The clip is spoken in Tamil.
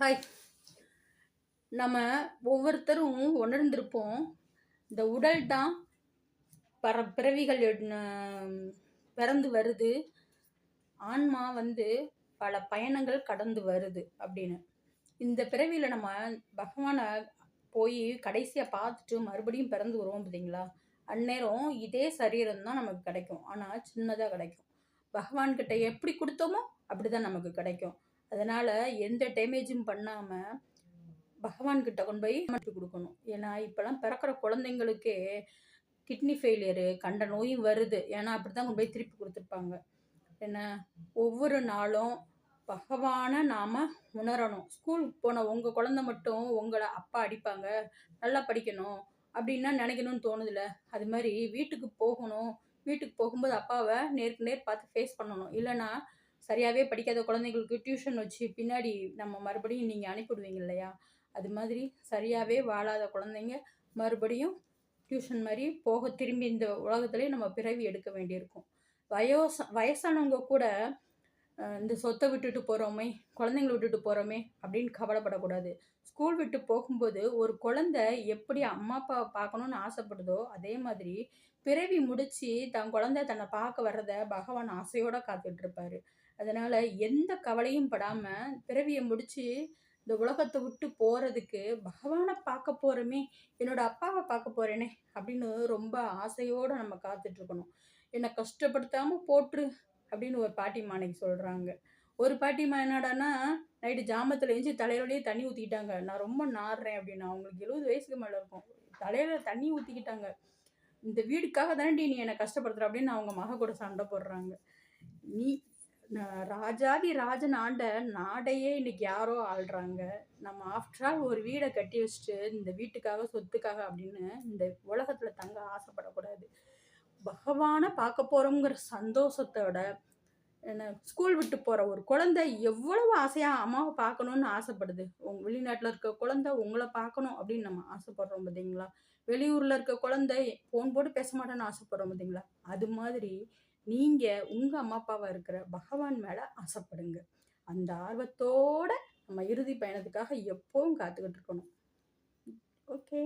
ஹாய் நம்ம ஒவ்வொருத்தரும் உணர்ந்திருப்போம். இந்த உடல் தான் பர பிறவிகள் பிறந்து வருது. ஆன்மா வந்து பல பயணங்கள் கடந்து வருது அப்படின்னு. இந்த பிறவியில் நம்ம பகவானை போய் கடைசியாக பார்த்துட்டு மறுபடியும் பிறந்து வருவோம் பார்த்தீங்களா அந்நேரம் இதே சரீரம் தான் நமக்கு கிடைக்கும். ஆனால் சின்னதாக கிடைக்கும். பகவான்கிட்ட எப்படி கொடுத்தோமோ அப்படி தான் நமக்கு கிடைக்கும். அதனால் எந்த டேமேஜும் பண்ணாமல் பகவான்கிட்ட கொண்டு போய் மாற்றி கொடுக்கணும். ஏன்னா இப்போலாம் பிறக்கிற குழந்தைங்களுக்கே கிட்னி ஃபெயிலியரு கண்ட நோயும் வருது. ஏன்னா அப்படி தான் கொண்டு போய் திருப்பி கொடுத்துருப்பாங்க. என்ன? ஒவ்வொரு நாளும் பகவானை நாம் உணரணும். ஸ்கூலுக்கு போன உங்கள் குழந்த மட்டும் உங்களை அப்பா அடிப்பாங்க. நல்லா படிக்கணும். அப்படின்னா நினைக்கணும்னு தோணுதில்ல. அது மாதிரி வீட்டுக்கு போகணும். வீட்டுக்கு போகும்போது அப்பாவை நேருக்கு நேர் பார்த்து ஃபேஸ் பண்ணணும். இல்லைன்னா சரியாகவே படிக்காத குழந்தைங்களுக்கு டியூஷன் வச்சு பின்னாடி நம்ம மறுபடியும் நீங்கள் அனுப்பிவிடுவீங்க இல்லையா? அது மாதிரி சரியாகவே வாழாத குழந்தைங்க மறுபடியும் டியூஷன் மாதிரி போக திரும்பி இந்த உலகத்துலேயே நம்ம பிறவி எடுக்க வேண்டியிருக்கும். வயோச வயசானவங்க கூட இந்த சொத்தை விட்டுட்டு போகிறோமே குழந்தைங்கள விட்டுட்டு போகிறோமே அப்படின்னு கவலைப்படக்கூடாது. ஸ்கூல் விட்டு போகும்போது ஒரு குழந்தை எப்படி அம்மா அப்பா பார்க்கணுன்னு ஆசைப்படுதோ அதே மாதிரி பிறவி முடித்து தன் குழந்தை தன்னை பார்க்க வர்றத பகவான் ஆசையோடு காத்துட்டு அதனால் எந்த கவலையும் படாமல் பிறவியை முடித்து இந்த உலகத்தை விட்டு போகிறதுக்கு பகவானை பார்க்க போகிறோமே என்னோடய அப்பாவை பார்க்க போகிறேனே அப்படின்னு ரொம்ப ஆசையோடு நம்ம காத்துட்ருக்கணும் என்னை கஷ்டப்படுத்தாமல் போட்டுரு அப்படின்னு ஒரு பாட்டிம்மா அன்னைக்கு சொல்கிறாங்க ஒரு பாட்டிம்மா என்னடான்னா நைட்டு ஜாமத்தில் எஞ்சி தலையிலேயே தண்ணி ஊற்றிக்கிட்டாங்க நான் ரொம்ப நாடுறேன் அப்படின்னு அவங்களுக்கு எழுபது வயசுக்கு மேலே இருக்கும். தலையில் தண்ணி ஊற்றிக்கிட்டாங்க இந்த வீடுக்காக தானே நீ என்னை கஷ்டப்படுத்துகிற அப்படின்னு அவங்க மக கூட சண்டை போடுறாங்க. நீ ராஜாதி ராஜன் ஆண்ட நாடையே இன்னைக்கு யாரோ ஆள்றாங்க. நம்ம ஆஃப்டர் ஆல் ஒரு வீடை கட்டி வச்சுட்டு இந்த வீட்டுக்காக சொத்துக்காக அப்படின்னு இந்த உலகத்துல தங்க ஆசைப்படக்கூடாது. பகவானை பார்க்க போறோங்கிற சந்தோஷத்தோட என்ன ஸ்கூல் விட்டு போற ஒரு குழந்தை எவ்வளவு ஆசையா அம்மாவை பார்க்கணும்னு ஆசைப்படுது. உங்க வெளிநாட்டில் இருக்க குழந்தை உங்களை பார்க்கணும் அப்படின்னு நம்ம ஆசைப்படுறோம் பார்த்தீங்களா வெளியூர்ல இருக்க குழந்தை ஃபோன் போட்டு பேச மாட்டேன்னு ஆசைப்படுறோம் பார்த்தீங்களா அது மாதிரி நீங்க உங்க அம்மா அப்பாவா இருக்கிற பகவான் மேல ஆசைப்படுங்க. அந்த ஆர்வத்தோட நம்ம இறுதி பயணத்துக்காக எப்பவும் காத்துக்கிட்டு இருக்கணும். ஓகே.